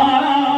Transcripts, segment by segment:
Ah.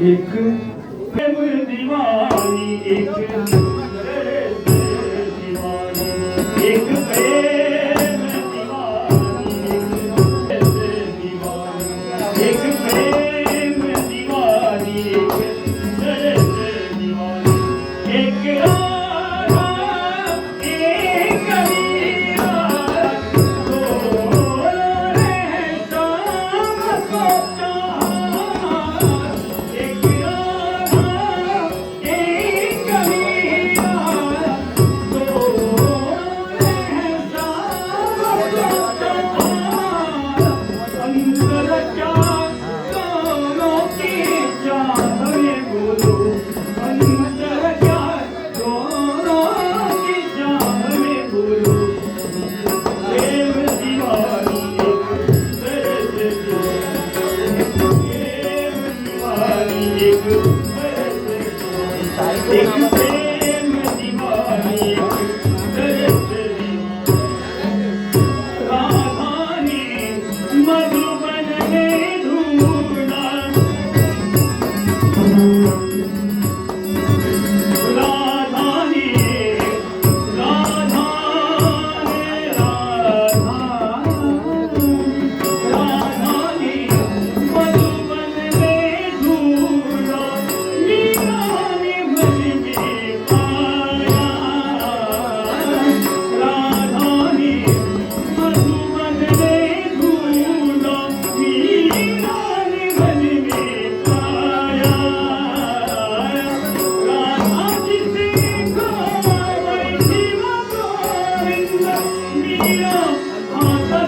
ਇੱਕ। ਮੇਰੀ دیਵਾਨੀ ਇੱਕ।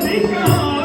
Senhor.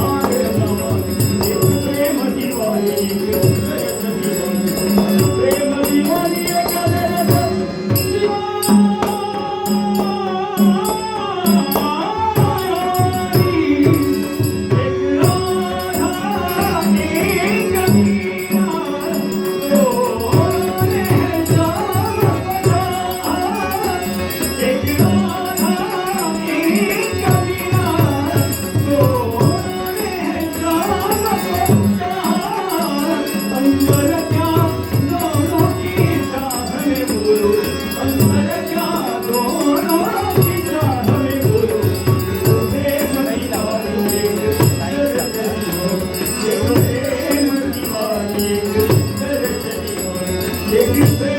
Thank you. Thank you.